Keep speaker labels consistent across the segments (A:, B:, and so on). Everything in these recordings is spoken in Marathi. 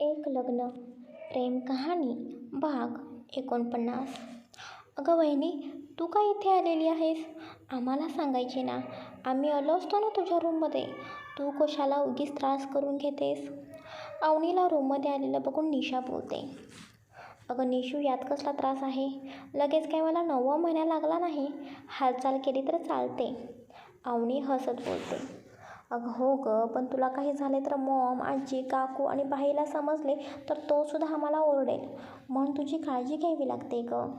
A: एक लग्न प्रेम कहाणी भाग एकोणपन्नास. अगं वहिनी तू का इथे आलेली आहेस? आम्हाला सांगायचे ना. आम्ही आलो असतो ना तुझ्या रूममध्ये तू कशाला उगीच त्रास करून घेतेस? अवनीला रूममध्ये आलेलं बघून निशा बोलते. अगं निशू यात कसला त्रास आहे? लगेच काय मला नववा महिना लागला नाही. हालचाल केली तर चालते. अवनी हसत बोलते. अगं हो गं पण तुला काही झाले तर मॉम आजी काकू आणि बाईला समजले तर तो सुद्धा आम्हाला ओरडेल. म्हणून तुझी काळजी घ्यावी लागते गं.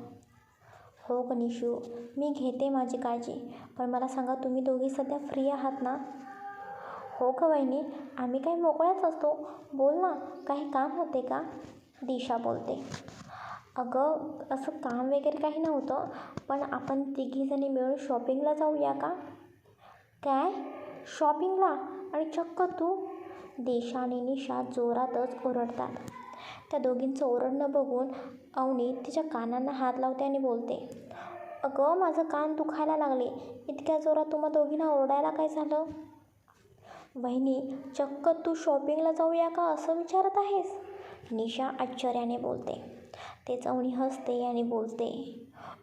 A: हो ग निशू मी घेते माझी काळजी पण मला सांगा तुम्ही दोघी सध्या फ्री आहात ना? हो ग वहिनी आम्ही काही मोकळ्याच असतो. बोल ना काही काम होते का? दिशा बोलते. अगं असं काम वगैरे काही नव्हतं पण आपण तिघीजणी मिळून शॉपिंगला जाऊया का? काय? शॉपिंगला आणि चक्क तू. दिशा आणि निशा जोरातच ओरडतात. त्या दोघींचं ओरडणं बघून अवनी तिच्या कानांना हात लावते आणि बोलते अगं माझं कान दुखायला लागले. इतक्या जोरात तुम्हा दोघींना ओरडायला काय झालं? वहिनी चक्क तू शॉपिंगला जाऊया का असं विचारत आहेस? निशा आश्चर्याने बोलते. तेच अवनी हसते आणि बोलते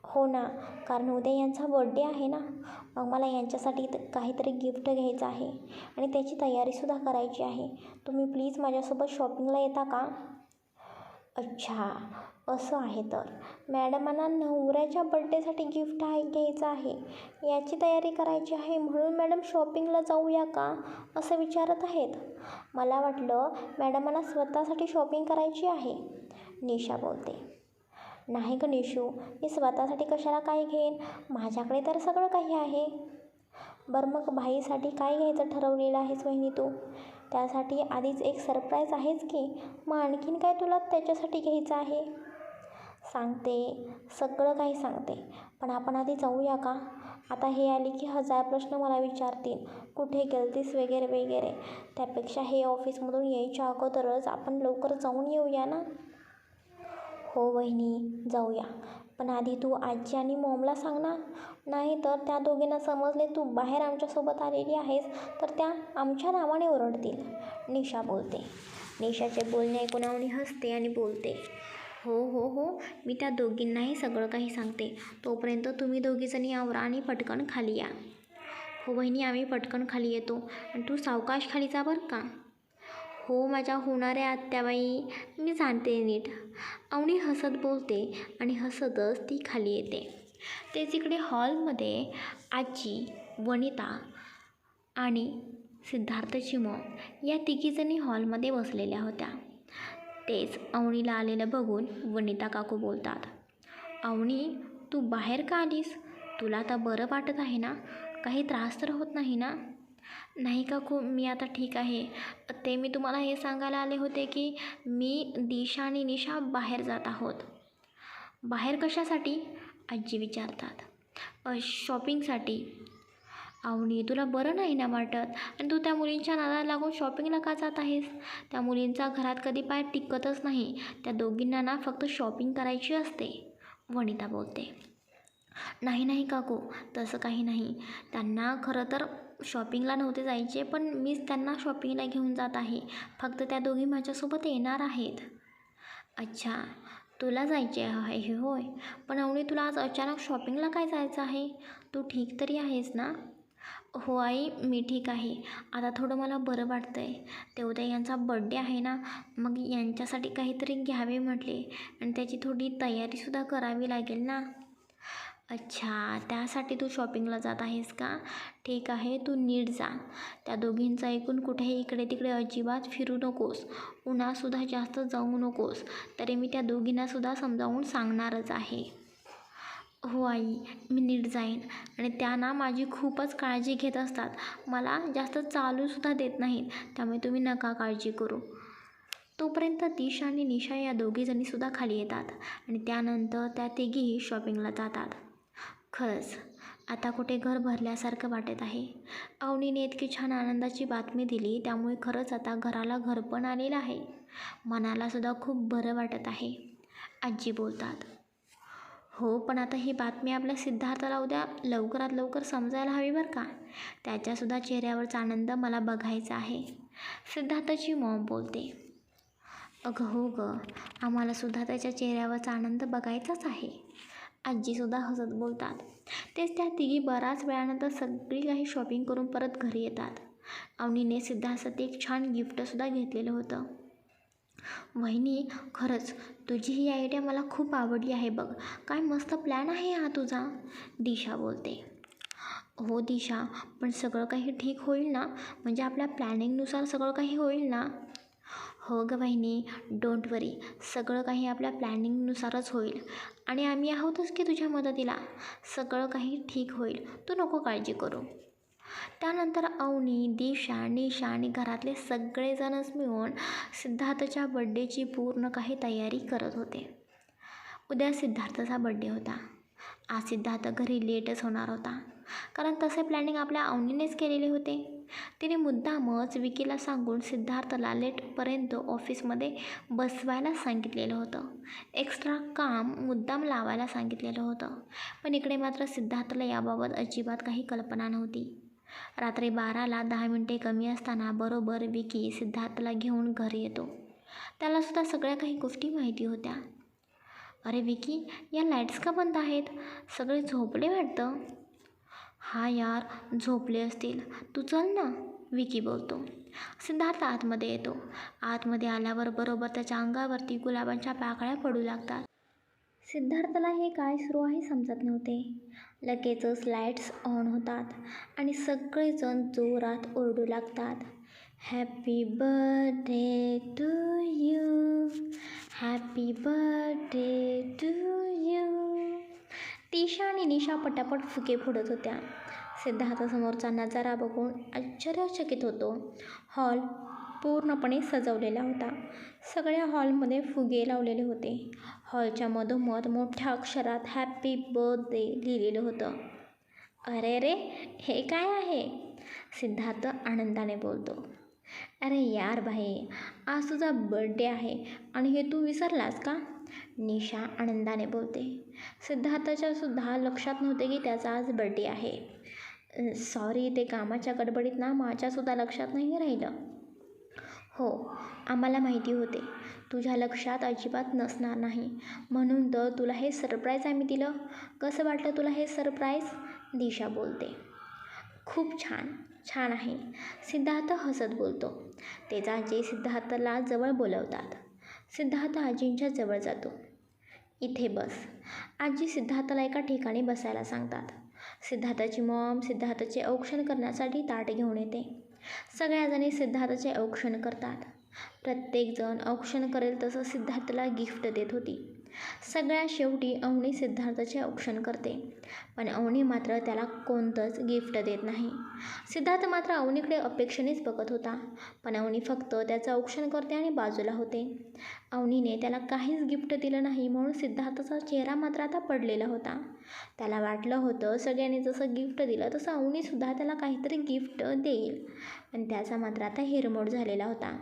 A: हो ना कारण उद्या यांचा बड्डे आहे ना. मग मला यांच्यासाठी तर काहीतरी गिफ्ट घ्यायचं आहे. आणि त्याची तयारीसुद्धा करायची आहे. तुम्ही प्लीज माझ्यासोबत शॉपिंगला येता का? अच्छा असं आहे तर. मॅडमांना नवऱ्याच्या बड्डेसाठी गिफ्ट आहे घ्यायचं आहे. याची तयारी करायची आहे म्हणून मॅडम शॉपिंगला जाऊया का? असं विचारत आहेत. मला वाटलं मॅडमांना स्वतःसाठी शॉपिंग करायची आहे. निशा बोलते. नाही गणेशू निशू मी स्वतःसाठी कशाला काय घेईन? माझ्याकडे तर सगळं काही आहे. बरं मग भाईसाठी काय घ्यायचं ठरवलेलं आहेस वहिनी तू? त्यासाठी आधीच एक सरप्राईज आहेच की? मग आणखीन काय तुला त्याच्यासाठी घ्यायचं आहे? सांगते सगळं काही सांगते. पण आपण आधी जाऊया का? आता हे आले की हजार प्रश्न मला विचारतील. कुठे गेलतीस वगैरे वगैरे. त्यापेक्षा हे ऑफिसमधून यायच्या अगोदरच आपण लवकर जाऊन येऊया ना? हो वहिनी जाऊया. पण आधी तू आजी आणि मॉमला सांग ना. नाही तर त्या दोघींना समजले तू बाहेर आमच्यासोबत आलेली आहेस तर त्या आमच्या नावाने ओरडतील. निशा बोलते. निशाचे बोलणे ऐकून अवनी हसते आणि बोलते. हो हो हो मी त्या दोघींनाही सगळं काही सांगते. तोपर्यंत तुम्ही दोघीजणी आवरा आणि पटकन खाली या. हो बहिणी आम्ही पटकन खाली येतो. आणि तू सावकाश खाली जा बरं का. हो माझ्या होणाऱ्या आत्याबाई मी जाणते नीट. अवनी हसत बोलते आणि हसतच ती खाली येते. तेच इकडे हॉलमध्ये आजी वनिता आणि सिद्धार्थची मॉम या तिघीजणी हॉलमध्ये बसलेल्या होत्या. तेच अवनीला आलेलं बघून वनिता काकू बोलतात अवनी तू बाहेर का आलीस? तुला आता बरं वाटत आहे ना? काही त्रास तर होत नाही ना? नाही काकू मी आता ठीक आहे. ते मी तुम्हाला हे सांगायला आले होते की मी दिशा आणि निशा बाहेर जात आहोत. बाहेर कशासाठी? आजी विचारतात. शॉपिंगसाठी. अवनी तुला बरं नाही ना वाटत? आणि तू त्या मुलींच्या नादाला लागून शॉपिंगला का जात आहेस? त्या मुलींचा घरात कधी पाय टिकतच नाही. त्या दोघींना ना फक्त शॉपिंग करायची असते वनिता बोलते. नाही नाही काकू तसं काही नाही. त्यांना खरं तर शॉपिंगला नव्हते जायचे पण मीच त्यांना शॉपिंगला घेऊन जात आहे. फक्त त्या दोघी माझ्यासोबत येणार आहेत. अच्छा तुला जायचे आहे होय. पण अवनी तुला आज अचानक शॉपिंगला काय जायचं आहे? तू ठीक तरी आहेस ना? हो आई मी ठीक आहे. आता थोडं मला बरं वाटतं आहे ते उद्या यांचा बड्डे आहे ना? मग यांच्यासाठी काहीतरी घ्यावे म्हटले. आणि त्याची थोडी तयारीसुद्धा करावी लागेल ना? अच्छा त्यासाठी तू शॉपिंगला जात आहेस का? ठीक आहे तू नीट जा. त्या दोघींचं ऐकून कुठेही इकडे तिकडे अजिबात फिरू नकोस. उन्हासुद्धा जास्त जाऊ नकोस. तरी मी त्या दोघींनासुद्धा समजावून सांगणारच आहे. हो आई मी नीट जाईन. आणि त्या ना माझी खूपच काळजी घेत असतात. मला जास्त चालूसुद्धा देत नाहीत. त्यामुळे तुम्ही नका काळजी करू. तोपर्यंत दिशा आणि निशा या दोघीजणीसुद्धा खाली येतात. आणि त्यानंतर त्या तिघीही शॉपिंगला जातात. खरंच आता कुठे घर भरल्यासारखं वाटत आहे. अवनीने इतकी छान आनंदाची बातमी दिली त्यामुळे खरंच आता घराला घर पण आलेलं आहे. मनालासुद्धा खूप बरं वाटत आहे. आजी बोलतात हो पण आता ही बातमी आपल्या सिद्धार्थाला उद्या लवकरात लवकर समजायला हवी बरं का? त्याच्यासुद्धा चेहऱ्यावरचा आनंद मला बघायचा आहे. सिद्धार्थाची मॉम बोलते अगं हो गं आम्हालासुद्धा त्याच्या चेहऱ्यावरचा आनंद बघायचाच आहे. आजीसुद्धा हसत बोलतात. तेच त्या तिघी बराच वेळानंतर सगळी काही शॉपिंग करून परत घरी येतात. अवनीने सिद्धासाठी एक छान गिफ्टसुद्धा घेतलेलं होतं. वहिनी खरंच तुझी ही आयडिया मला खूप आवडली आहे बघ. काय मस्त प्लॅन आहे हा तुझा दिशा बोलते. हो दिशा पण सगळं काही ठीक होईल ना? म्हणजे आपल्या प्लॅनिंगनुसार सगळं काही होईल ना? हो गं वहिनी डोंट वरी सगळं काही आपल्या प्लॅनिंगनुसारच होईल. आणि आम्ही आहोतच की तुझ्या मदतीला. सगळं काही ठीक होईल. तू नको काळजी करू. त्यानंतर अवनी दिशा निशा आणि घरातले सगळेजणच मिळून सिद्धार्थच्या बड्डेची पूर्ण काही तयारी करत होते. उद्या सिद्धार्थचा बड्डे होता. आज सिद्धार्थ घरी लेटच होणार होता. कारण तसे प्लॅनिंग आपल्या अवनीनेच केलेले होते. तिने मुद्दामच विकीला सांगून सिद्धार्थला लेटपर्यंत ऑफिसमध्ये बसवायला सांगितलेलं होतं. एक्स्ट्रा काम मुद्दाम लावायला सांगितलेलं होतं. पण इकडे मात्र सिद्धार्थला याबाबत अजिबात काही कल्पना नव्हती. रात्री बाराला दहा मिनटे कमी असताना बरोबर विकी सिद्धार्थला घेऊन घरी येतो. त्यालासुद्धा सगळ्या काही गोष्टी माहिती होत्या. अरे विकी या लाईट्स का बंद आहेत? सगळे झोपले वाटतं. हा यार झोपले असतील. तू चल ना. विकी बोलतो. सिद्धार्थ आतमध्ये येतो. आतमध्ये आल्यावर बरोबर त्याच्या अंगावरती गुलाबांच्या पाकळ्या पडू लागतात. सिद्धार्थला हे काय सुरू आहे समजत नव्हते. लगेचच लाईट्स ऑन होतात आणि सगळेजण जोरात ओरडू लागतात. Happy birthday to you happy birthday to you Tisha आणि निशा पटापट फुके फोडत होत्या. सिद्धार्थासमोरचा नजारा बघून आश्चर्यचकित होतो. हॉल पूर्णपणे सजवलेला होता. सगळ्या हॉलमध्ये फुगे लावलेले होते. हॉलच्या मधोमध मोठ्या अक्षरात हॅपी बर्थडे लिहिलेलं होतं. अरे रे हे काय आहे? सिद्धार्थ आनंदाने बोलतो. अरे यार भाई आज तुझा बर्थडे आहे आणि हे तू विसरलास का? निशा आनंदाने बोलते. सिद्धार्थच्यासुद्धा लक्षात नव्हते की त्याचा आज बर्थडे आहे. सॉरी ते कामाच्या गडबडीत ना माझ्यासुद्धा लक्षात नाही राहिलं. हो आम्हाला माहिती होते. तुझ्या लक्षात अजिबात नसणार नाही. म्हणून तर तुला हे सरप्राईज आम्ही दिलं. कसं वाटलं तुला हे सरप्राईज दिशा बोलते. खूप छान छान आहे. सिद्धार्थ हसत बोलतो. त्याचा आजी सिद्धार्थला जवळ बोलवतात. सिद्धार्थ आजींच्या जवळ जातो. इथे बस. आजी सिद्धार्थला एका ठिकाणी बसायला सांगतात. सिद्धार्थाची मॉम सिद्धार्थाचे औक्षण करण्यासाठी ताट घेऊन येते. सगळ्याजणी सिद्धार्थाचे औक्षण करतात. प्रत्येकजण औक्षण करेल तसं सिद्धार्थला गिफ्ट देत होती. सगळ्या शेवटी अवनी सिद्धार्थाचे औक्षण करते. पण अवनी मात्र त्याला कोणतंच गिफ्ट देत नाही. सिद्धार्थ मात्र अवनीकडे अपेक्षेनेच बघत होता. पण अवनी फक्त त्याचं औक्षण करते आणि बाजूला होते. अवनीने त्याला काहीच गिफ्ट दिलं नाही म्हणून सिद्धार्थाचा चेहरा मात्र आता पडलेला होता. त्याला वाटलं होतं सगळ्यांनी जसं गिफ्ट दिलं तसं अवनीसुद्धा त्याला काहीतरी गिफ्ट देईल. पण त्याचा मात्र आता हिरमोड झालेला होता.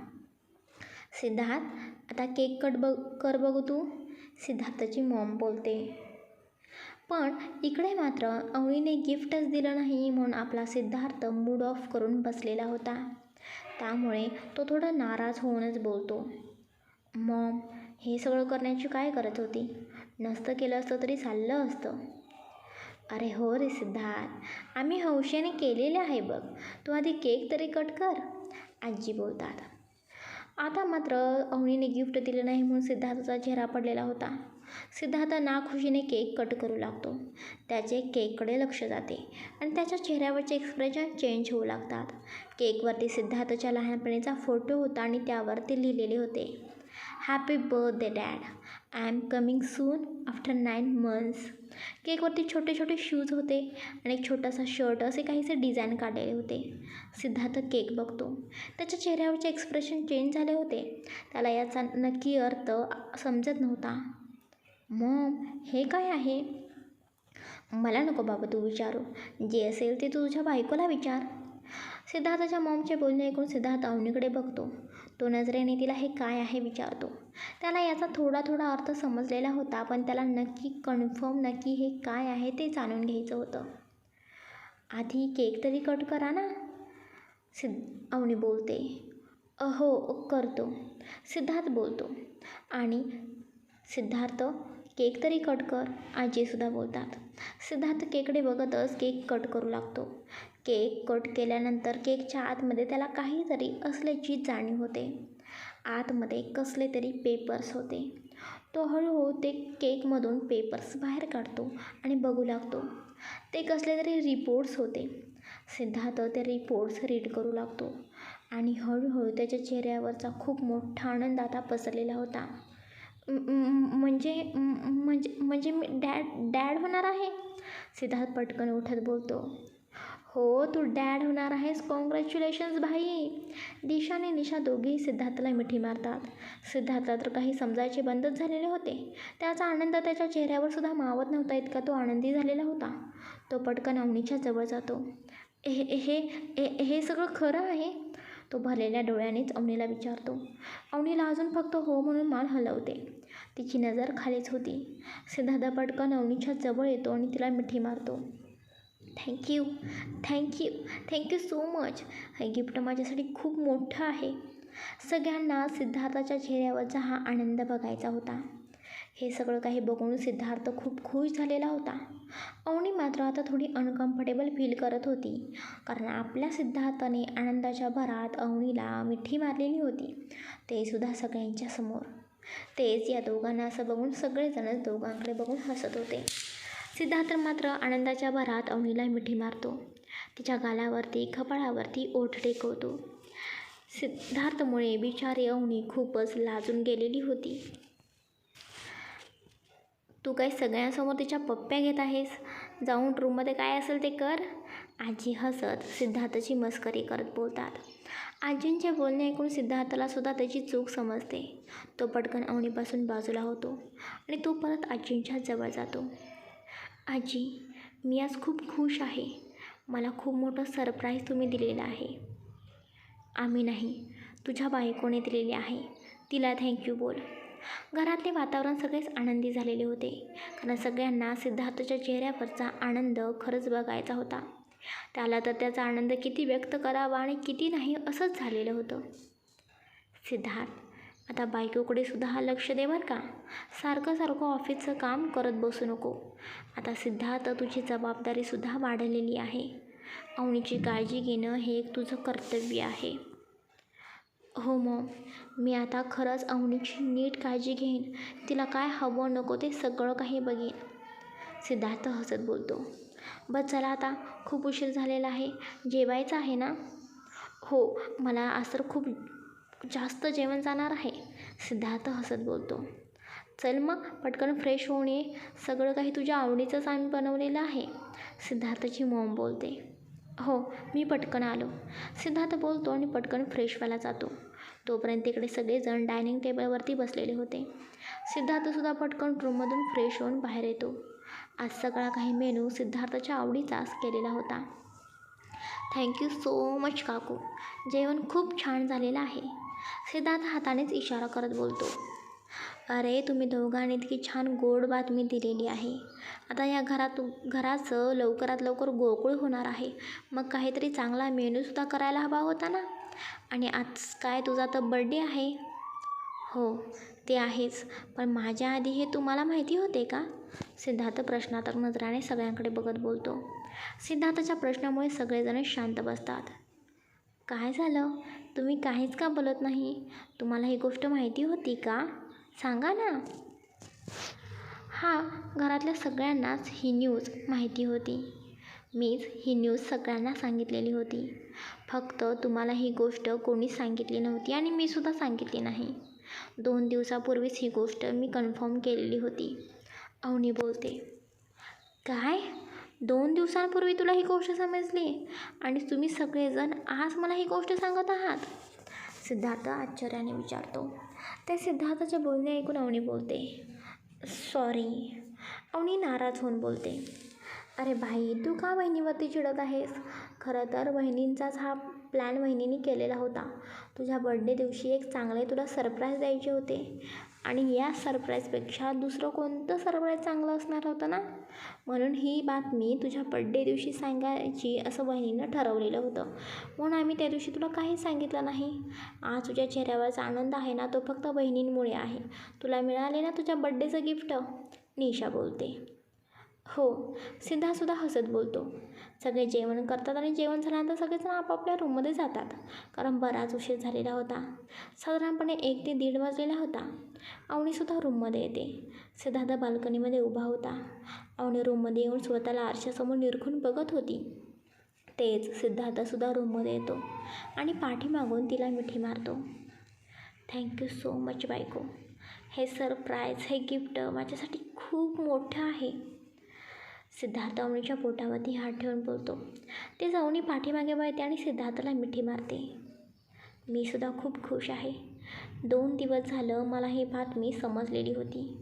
A: सिद्धार्थ आता केक कट बघ कर बघू तू. सिद्धार्थची मॉम बोलते. पण इकडे मात्र अवळीने गिफ्टच दिलं नाही म्हणून आपला सिद्धार्थ मूड ऑफ करून बसलेला होता. त्यामुळे तो थोडा नाराज होऊनच बोलतो. मॉम हे सगळं करण्याची काय करत होती? नसतं केलं असतं तरी चाललं असतं. अरे हो रे सिद्धार्थ आम्ही हौशेने केलेले आहे बघ. तू आधी केक तरी कट कर आजी बोलतात. आता मात्र अवनीने गिफ्ट दिलं नाही म्हणून सिद्धार्थाचा चेहरा पडलेला होता. सिद्धार्थ नाखुशीने केक कट करू लागतो. त्याचे केककडे लक्ष जाते आणि त्याच्या चेहऱ्यावरचे एक्सप्रेशन चेंज होऊ लागतात. केकवरती सिद्धार्थच्या लहानपणीचा फोटो होता आणि त्यावरती लिहिलेले होते. Happy birthday dad I am coming soon after nine months केकवरती छोटे छोटे शूज होते आणि एक छोटासा शर्ट असे काहीसे डिझाईन काढलेले होते. सिद्धार्थ केक बघतो. त्याच्या चेहऱ्यावरचे एक्सप्रेशन चेंज झाले होते. त्याला याचा नक्की अर्थ समजत नव्हता. मॉम हे काय आहे? मला नको बाबा तू विचारू. जे असेल ते तू तुझ्या बायकोला विचार. सिद्धार्थाच्या मॉमचे बोलणे ऐकून सिद्धार्थ अवनीकडे बघतो. तो नजरेने तिला हे काय आहे विचारतो. त्याला याचा थोडा थोडा अर्थ समजलेला होता पण त्याला नक्की कन्फर्म नक्की हे काय आहे ते जाणून घ्यायचं होतं. आधी केक तरी कट करा ना? सिद्ध अवनी बोलते. अहो हो करतो. सिद्धार्थ बोलतो. आणि सिद्धार्थ केक तरी कट कर आजीसुद्धा बोलतात. सिद्धार्थ केकडे बघतच केक कट करू लागतो. केक कट केल्यानंतर केकच्या आतमध्ये त्याला काहीतरी असल्याची जाणीव होते. आतमध्ये कसले तरी पेपर्स होते. तो हळूहळू ते केकमधून पेपर्स बाहेर काढतो आणि बघू लागतो. ते कसले तरी रिपोर्ट्स होते. सिद्धार्थ ते रिपोर्ट्स रीड करू लागतो आणि हळूहळू त्याच्या चेहऱ्यावरचा खूप मोठा आनंद आता पसरलेला होता. म्हणजे म- म्हणजे म्हणजे मी डॅड डॅड होणार आहे? सिद्धार्थ पटकन उठत बोलतो. हो तू डॅड होणार आहेस. कॉंग्रॅच्युलेशन्स भाई. दिशा आणि निशा दोघेही सिद्धार्थला मिठी मारतात. सिद्धार्थला तर काही समजायचे बंदच झालेले होते. त्याचा आनंद त्याच्या चेहऱ्यावर सुद्धा मावत नव्हता इतका तो आनंदी झालेला होता. तो पटकन अवनीच्या जवळ जातो. हे हे हे हे सगळं खरं आहे? तो भरलेल्या डोळ्यानेच अवनीला विचारतो. अवनीला अजून फक्त हो म्हणून मान हलवते. तिची नजर खालीच होती. सिद्धार्थ पटकन अवनीच्या जवळ येतो आणि तिला मिठी मारतो. Thank you thank you thank you so much हे गिफ्ट माझ्यासाठी खूप मोठं आहे. सगळ्यांना सिद्धार्थाच्या चेहऱ्यावरचा हा आनंद बघायचा होता. हे सगळं काही बघून सिद्धार्थ खूप खुश झालेला होता. अवनी मात्र आता थोडी अनकम्फर्टेबल फील करत होती. कारण आपल्या सिद्धार्थाने आनंदाच्या भरात अवनीला मिठी मारलेली होती. ते सुद्धा सगळ्यांच्या समोर. तेच या दोघांना असं बघून सगळेजणच दोघांकडे बघून हसत होते. सिद्धार्थ मात्र आनंदाच्या भरात अवनीला मिठी मारतो. तिच्या गालावरती खपाळावरती ओठ टेकवतो सिद्धार्थमुळे बिचारी अवनी खूपच लाजून गेलेली होती. तू काय सगळ्यांसमोर तिच्या पप्प्या घेत आहेस? जाऊन रूममध्ये काय असेल ते कर आजी हसत सिद्धार्थची मस्करी करत बोलतात. आजींचे बोलणे ऐकून सिद्धार्थला सुद्धा त्याची चूक समजते. तो पटकन अवनीपासून बाजूला होतो आणि तो परत आजींच्या जवळ जातो. आजी मी आज खूप खुश आहे. मला खूप मोठं सरप्राईज तुम्ही दिलेलं आहे. आम्ही नाही तुझ्या बायकोने दिलेले आहे. तिला थँक्यू बोल. घरातले वातावरण सगळेच आनंदी झालेले होते. कारण सगळ्यांना सिद्धार्थच्या चेहऱ्यावरचा आनंद खरंच बघायचा होता. त्याला तर त्याचा आनंद किती व्यक्त करावा आणि किती नाही असंच झालेलं होतं. सिद्धार्थ आता बायकोकडे सुद्धा हा लक्ष दे बरं का. सारखं सारखं ऑफिसचं काम करत बसू नको. आता सिद्धार्थ तुझी जबाबदारीसुद्धा वाढलेली आहे. अवनीची काळजी घेणं हे एक तुझं कर्तव्य आहे. हो मग मी आता खरंच अवनीची नीट काळजी घेईन. तिला काय हवं नको ते सगळं काही बघेन. सिद्धार्थ हसत बोलतो. बस चला आता खूप उशीर झालेला आहे. जेवायचं आहे ना? हो मला आज तर खूप जास्त जेवण जाणार आहे. सिद्धार्थ हसत बोलतो. चल मग पटकन फ्रेश होऊन ये. सगळं काही तुझ्या आवडीचंच आम्ही बनवलेलं आहे. सिद्धार्थची मॉम बोलते. हो मी पटकन आलो. सिद्धार्थ बोलतो आणि पटकन फ्रेश व्हायला जातो. तोपर्यंत इकडे सगळेजण डायनिंग टेबलवरती बसलेले होते. सिद्धार्थसुद्धा पटकन रूममधून फ्रेश होऊन बाहेर येतो. आज सगळा काही मेनू सिद्धार्थच्या आवडीचाच केलेला होता. थँक्यू सो मच काकू. जेवण खूप छान झालेलं आहे. सिद्धार्थ हातानेच इशारा करत बोलतो अरे तुम्ही दोघांनी इतकी छान गोड बातमी दिलेली आहे. आता या घरात घराचं लवकरात लवकर गोकुळ होणार आहे. मग काहीतरी चांगला मेनूसुद्धा करायला हवा होता ना? आणि आज काय तुझा तर बड्डे आहे. हो ते आहेच. पण माझ्या आधी हे तुम्हाला माहिती होते का? सिद्धार्थ प्रश्नात्मक नजराने सगळ्यांकडे बघत बोलतो. सिद्धार्थच्या प्रश्नामुळे सगळेजण शांत बसतात. काय झालं? तुम्ही काहीच का बोलत नाही? तुम्हाला ही गोष्ट माहिती होती का? सांगा ना. हां घरातल्या सगळ्यांनाच ही न्यूज माहिती होती. मीच ही न्यूज सगळ्यांना सांगितलेली होती. फक्त तुम्हाला ही गोष्ट कोणीच सांगितली नव्हती आणि मी सुद्धा सांगितली नाही. दोन दिवसापूर्वीच ही गोष्ट मी कन्फर्म केलेली होती. अवनी बोलते काय? दोन दिवसांपूर्वी तुला ही गोष्ट समजली आणि तुम्ही सगळेजण आज मला ही गोष्ट सांगत आहात. सिद्धार्थ आश्चर्याने विचारतो. त्या सिद्धार्थाचे बोलणे ऐकून अवनी बोलते. सॉरी अवनी नाराज होऊन बोलते. अरे भाई तू का बहिणीवरती चिडत आहेस? खरं तर बहिणींचाच हा प्लॅन बहिणीने केलेला होता. तुझ्या बड्डे दिवशी एक चांगले तुला सरप्राईज द्यायचे होते. आणि या सरप्राईजपेक्षा दुसरं कोणतं सरप्राईज चांगलं असणार होतं ना? म्हणून ही बातमी तुझ्या बड्डे दिवशी सांगायची असं बहिणीनं ठरवलेलं होतं. म्हणून आम्ही त्या दिवशी तुला काही सांगितलं नाही. आज तुझ्या चेहऱ्यावरचा आनंद आहे ना तो फक्त बहिणींमुळे आहे. तुला मिळाले ना तुझ्या बड्डेचं गिफ्ट निशा बोलते. हो सिद्धासुद्धा हसत बोलतो. सगळे जेवण करतात आणि जेवण झाल्यानंतर सगळेजण आपापल्या रूममध्ये जातात. कारण बराच उशीर झालेला होता. साधारणपणे एक ते दीड वाजलेला होता. आवणीसुद्धा रूममध्ये येते. सिद्धार्थ बाल्कनीमध्ये उभा होता. आवणी रूममध्ये येऊन स्वतःला आरशासमोर निरखून बघत होती. तेच सिद्धार्थसुद्धा रूममध्ये येतो आणि पाठीमागून तिला मिठी मारतो. थँक्यू सो मच बायको. हे सरप्राईज हे गिफ्ट माझ्यासाठी खूप मोठं आहे. सिद्धार्थ अवनीच्या पोटावरती हात ठेवून बोलतो. ते जाऊनी पाठीमागे वळते आणि सिद्धार्थला मिठी मारते. मी सुद्धा खूप खुश आहे. दोन दिवस झालं मला ही बातमी समजलेली होती.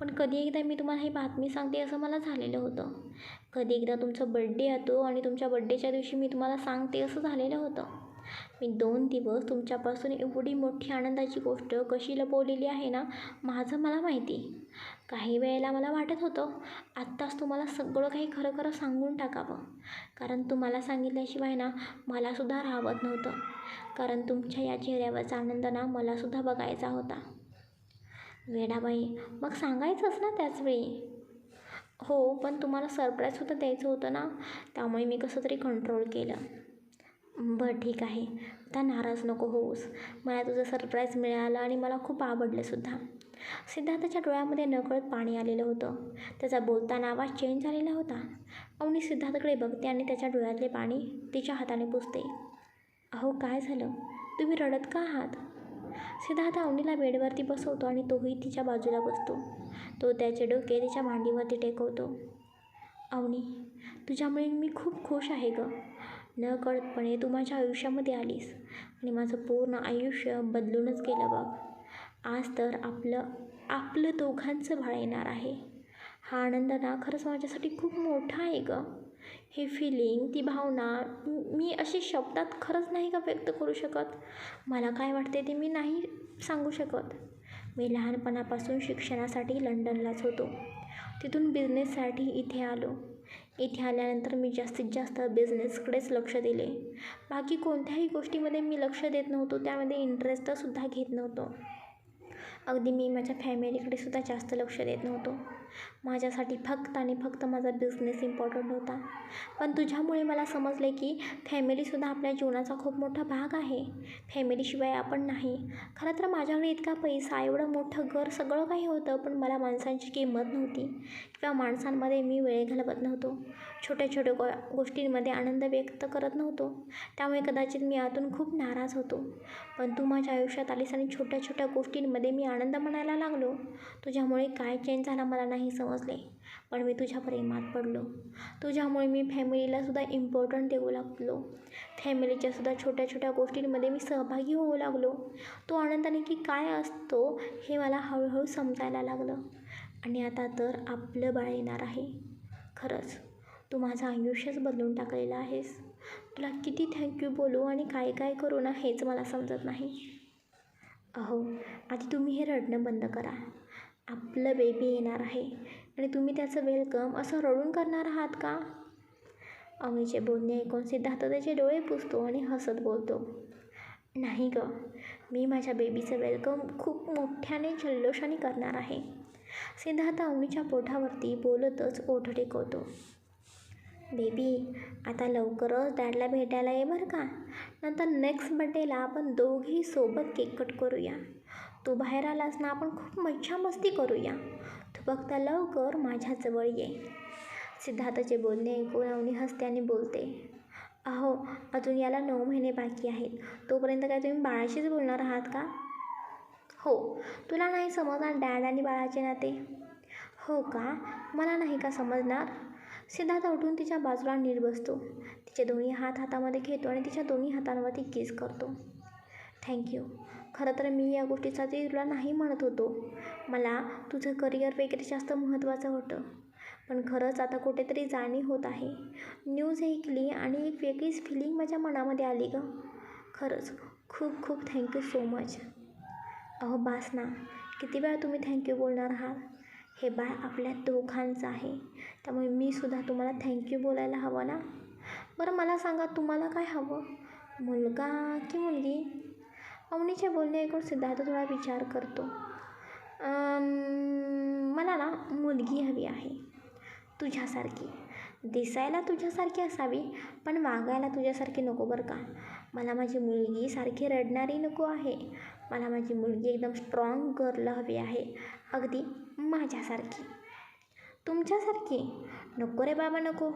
A: पण कधी एकदा मी तुम्हाला ही बातमी सांगते असं मला झालेलं होतं. कधी एकदा तुमचा बड्डे येतो आणि तुमच्या बड्डेच्या दिवशी मी तुम्हाला सांगते असं झालेलं होतं. मी दोन दिवस तुमच्यापासून एवढी मोठी आनंदाची गोष्ट कशी लपवलेली आहे ना माझं मला माहिती. काही वेळेला मला वाटत होतं आत्ताच तुम्हाला सगळं काही खरं खरं सांगून टाकावं. कारण तुम्हाला सांगितल्याशिवाय ना मलासुद्धा राहत नव्हतं. कारण तुमच्या या चेहऱ्यावरचा आनंद ना मलासुद्धा बघायचा होता. वेडाबाई मग सांगायचंच ना त्याचवेळी हो पण तुम्हाला सरप्राईजसुद्धा द्यायचं होतं ना त्यामुळे मी कसं तरी कंट्रोल केलं. बरं ठीक आहे. आता नाराज नको होऊस. मला तुझं सरप्राईज मिळालं आणि मला खूप आवडलंसुद्धा सिद्धार्थच्या डोळ्यामध्ये नकळत पाणी आलेलं होतं. त्याचा बोलताना आवाज चेंज झालेला होता. अवनी सिद्धार्थकडे बघते आणि त्याच्या डोळ्यातले पाणी तिच्या हाताने पुसते. अहो काय झालं? तुम्ही रडत का आहात? सिद्धार्थ अवनीला बेडवरती बसवतो आणि तोही तिच्या बाजूला बसतो. तो त्याचे डोके तिच्या मांडीवरती टेकवतो. अवनी तुझ्यामुळे मी खूप खुश आहे गं. न कळतपणे तू माझ्या आयुष्यामध्ये आलीस आणि माझं पूर्ण आयुष्य बदलूनच गेलं बघ. आज तर आपलं आपलं दोघांचं बाळ येणार आहे. हा आनंद ना खरंच माझ्यासाठी खूप मोठा आहे गं. हे फिलिंग ती भावना मी अशी शब्दात खरंच नाही का व्यक्त करू शकत? मला काय वाटते ते मी नाही सांगू शकत. मी लहानपणापासून शिक्षणासाठी लंडनलाच होतो. तिथून बिझनेससाठी इथे आलो. इथे आल्यानंतर मी जास्तीत जास्त बिझनेसकडेच लक्ष दिले. बाकी कोणत्याही गोष्टीमध्ये मी लक्ष देत नव्हतो त्यामध्ये इंटरेस्टसुद्धा घेत नव्हतो. अगदी मी माझ्या फॅमिलीकडे सुद्धा जास्त लक्ष देत नव्हतो. माझ्यासाठी फक्त आणि फक्त माझा बिझनेस इम्पॉर्टंट होता. पण तुझ्यामुळे मला समजले की फॅमिलीसुद्धा आपल्या जीवनाचा खूप मोठा भाग आहे. फॅमिलीशिवाय आपण नाही. खरं तर माझ्याकडे इतका पैसा एवढं मोठं घर सगळं काही होतं पण मला माणसांची किंमत नव्हती. किंवा माणसांमध्ये मी वेळ घालवत नव्हतो. छोट्या छोट्या गो गोष्टींमध्ये आनंद व्यक्त करत नव्हतो. त्यामुळे कदाचित मी आतून खूप नाराज होतो. पण तू माझ्या आयुष्यात आलीस आणि छोट्या छोट्या गोष्टींमध्ये मी आनंद म्हणायला लागलो. तुझ्यामुळे काय चेंज झाला मला नाही नाही समजले. पण मी तुझ्या प्रेमात पडलो. तुझ्यामुळे मी फॅमिलीलासुद्धा इम्पॉर्टंट देऊ लागलो. फॅमिलीच्यासुद्धा छोट्या छोट्या गोष्टींमध्ये मी सहभागी होऊ लागलो. तो आनंद की काय असतो हे मला हळूहळू समजायला लागलं. आणि आता तर आपलं बाळ येणार आहे. खरंच तू माझं आयुष्यच बदलून टाकलेलं आहेस. तुला किती थँक्यू बोलू आणि काय काय करू ना हेच मला समजत नाही. अहो आधी तुम्ही हे रडणं बंद करा. आपलं बेबी येणार आहे. आणि तुम्ही त्याचं वेलकम असं रडून करणार आहात का? अमीचे बोलणे ऐकून सिद्धार्थ त्याचे डोळे पुसतो आणि हसत बोलतो. नाही गं मी माझ्या बेबीचं वेलकम खूप मोठ्याने जल्लोषाने करणार आहे. सिद्धार्थ अवनीच्या पोटावरती बोलतच ओठ टेकवतो. बेबी आता लवकरच डॅडला भेटायला ये बरं का? नंतर नेक्स्ट बड्डेला आपण दोघी सोबत केक कट करूया. तू बाहेर आलास ना आपण खूप मज्जा मस्ती करूया. तू फक्त लवकर माझ्याजवळ ये. सिद्धार्थचे बोलणे ऐकून अवनी हसते आणि बोलते. अहो अजून याला नऊ महिने बाकी आहेत. तोपर्यंत काय तुम्ही बाळाशीच बोलणार आहात का? हो तुला नाही समजणार डॅड आणि बाळाचे नाते. हो का? मला नाही का समजणार? सिद्धार्थ उठून तिच्या बाजूला नीट बसतो. तिचे दोन्ही हात हातामध्ये घेतो आणि तिच्या दोन्ही हातांवरती किस करतो. थँक्यू खरं तर मी या गोष्टीसाठी तुला नाही म्हणत होतो. मला तुझं करिअर वगैरे जास्त महत्त्वाचं होतं. पण खरंच आता कुठेतरी जाणीव होत आहे. न्यूज ऐकली आणि एक वेगळीच फिलिंग माझ्या मनामध्ये आली गं. खरंच खूप खूप थँक्यू सो मच अहो बास ना किती वेळा तुम्ही थँक्यू बोलणार आहात? हे बाळ आपल्या दोघांचं आहे. त्यामुळे मी सुद्धा तुम्हाला थँक्यू बोलायला हवं ना? बरं मला सांगा तुम्हाला काय हवं? मुलगा की मुलगी? अवनीच्या बोलणे ऐकून सिद्धार्थ थोडा विचार करतो. मला ना मुलगी हवी आहे. तुझ्यासारखी. दिसायला तुझ्यासारखी असावी पण वागायला तुझ्यासारखी नको बरं का? मला माझी मुलगी सारखी रडणारी नको आहे. मला माझी मुलगी एकदम स्ट्रॉंग गर्ल हवी आहे. अगदी माझ्यासारखी. तुमच्यासारखी? नको रे बाबा नको.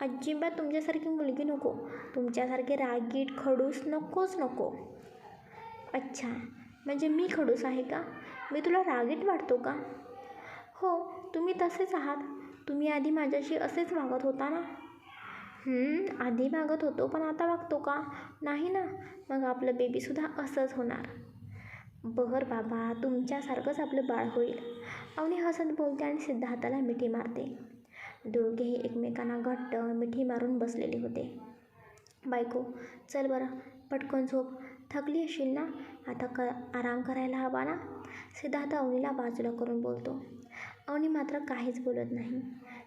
A: अजिबात तुमच्यासारखी मुलगी नको. तुमच्यासारखी रागीट खडूस नकोच नको. अच्छा म्हणजे मी खडूस आहे का? मी तुला रागीट वाटतो का? हो तुम्ही तसेच आहात. तुम्ही आधी माझ्याशी असेच वागत होता ना? आधी वागत होतो पण आता वागतो का? नाही ना? मग आपलं बेबीसुद्धा असंच होणार. बहर बाबा तुमच्यासारखंच आपलं बाळ होईल. अवनी हसत बोलते आणि सिद्धार्थाला मिठी मारते. दोघेही एकमेकांना घट्ट मिठी मारून बसलेले होते. बायको चल बरं पटकन झोप. थकली असेल ना आता क आराम करायला हवा ना. सिद्धार्थ अवनीला बाजूला करून बोलतो अवनी मात्र काहीच बोलत नाही.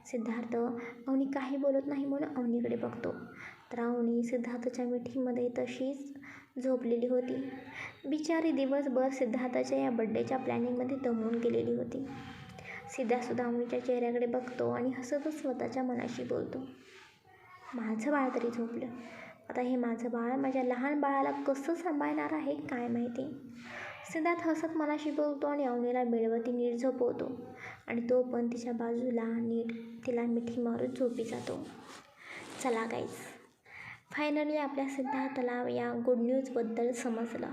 A: सिद्धार्थ अवनी काही बोलत नाही म्हणून अवनीकडे बघतो. तर अवनी सिद्धार्थच्या मिठीमध्ये तशीच झोपलेली होती. बिचारी दिवसभर सिद्धार्थाच्या या बड्डेच्या प्लॅनिंगमध्ये दमून गेलेली होती. सिद्धासुद्धा अवनीच्या चेहऱ्याकडे बघतो आणि हसतच स्वतःच्या मनाशी बोलतो. माझं बाळ तरी झोपलं. आता हे माझं बाळ माझ्या लहान बाळाला कसं सांभाळणार आहे काय माहिती? सिद्धार्थ हसत मला शिकवतो आणि अवनीला बेडवरती नीट झोपवतो. आणि तो पण तिच्या बाजूला नीट तिला मिठी मारून झोपी जातो. चला गाईज फायनली आपल्या सिद्धार्थला या गुड न्यूजबद्दल समजलं.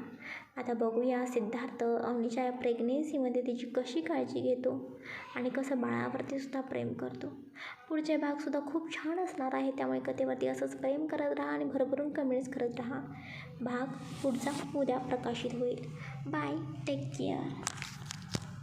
A: आता बघूया सिद्धार्थ अवनीच्या या प्रेग्नेन्सीमध्ये तिची कशी काळजी घेतो आणि कसं बाळावरती सुद्धा प्रेम करतो. पुढचे भागसुद्धा खूप छान असणार आहे त्यामुळे कथेवरती असंच प्रेम करत राहा आणि भरभरून कमेंट्स करत राहा. भाग पुढचा उद्या प्रकाशित होईल. Bye take care